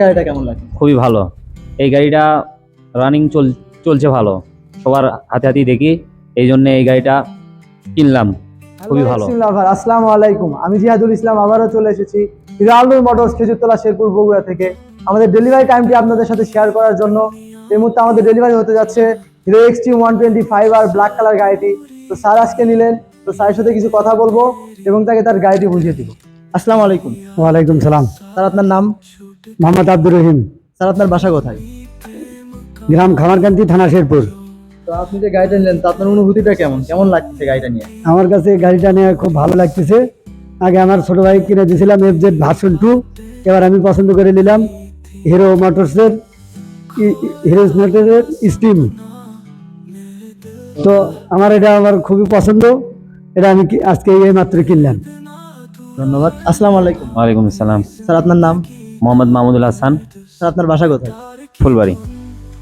গাড়িটা কেমন লাগে? খুবই ভালো। এই গাড়িটা রানিং চল চলছে ভালো। সবার হাতে হাতেই দেখি এই জন্য এই গাড়িটা কিনলাম। খুবই ভালো। আসসালামু আলাইকুম। আমি জিহাদুল ইসলাম আবারও চলে এসেছি হিরালুর মোটরস খেজুরতলা শেরপুর বগুড়া থেকে। আমাদের ডেলিভারি টাইমটি আপনাদের সাথে শেয়ার করার জন্য। এই মুহূর্তে আমাদের ডেলিভারি হতে যাচ্ছে Hero XT one twenty five আর ব্ল্যাক কালার গাড়িটি। তো স্যার আজকে নিলেন তো স্যারের সাথে কিছু কথা বলব এবং তাকে তার গাড়িটি বুঝিয়ে দিব। আসসালামু আলাইকুম। ওয়ালাইকুম সালাম। স্যার আপনার নাম? মোহাম্মদ আব্দুর রহিম। স্যার আপনার বাসা কোথায়? গ্রাম খামারকান্তি থানা শেরপুর। তো আপনি যে গাড়িটা নিলেন তো আপনার অনুভূতিটা কেমন? কেমন লাগছে গাড়িটা নিয়ে? আমার কাছে গাড়িটা নিয়ে খুব ভালো লাগতেছে। আগে আমার ছোট ভাই কিনে দিয়েছিলাম এফ জেড ভার্সন টু এবার আমি পছন্দ করে নিলাম হিরো মোটরসের হিরো মোটরসের স্টিম তো আমার এটা আমার খুবই পছন্দ। এটা আমি আজকে এই মাত্র কিনলাম। ধন্যবাদ। আসসালামু আলাইকুম। ওয়ালাইকুম আসসালাম। স্যার আপনার নাম? মোহাম্মদ মাহমুদুল হাসান। স্যার আপনার বাসা কোথায়? ফুলবাড়ি।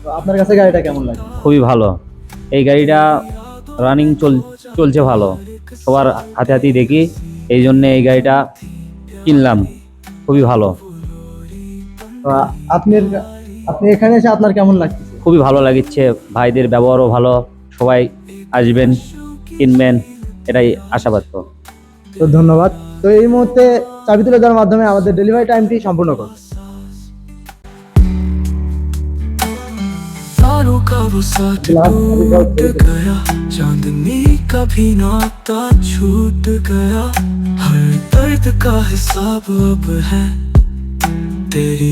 তো আপনার কাছে গাড়িটা কেমন লাগে? খুবই ভালো। এই গাড়িটা রানিং চল চলছে ভালো। সবার হাতে হাতেই দেখি। এই জন্য এই গাড়িটা কিনলাম। খুবই ভালো। তো আপনি আপনি এখানে এসে আপনার কেমন লাগছে খুবই ভালো লাগছে ভাইদের ব্যবহারও ভালো। সবাই আসবেন কিনবেন এটাই আশাবাদ তো ধন্যবাদ। তো এই মুহূর্তে চাবি তুলে দেওয়ার মাধ্যমে আমাদের ডেলিভারি টাইমটি সম্পূর্ণ করুন तारों का वो साथ टूट गया चांदनी का भी नाता छूट गया हर दर्द का हिसाब अब है तेरी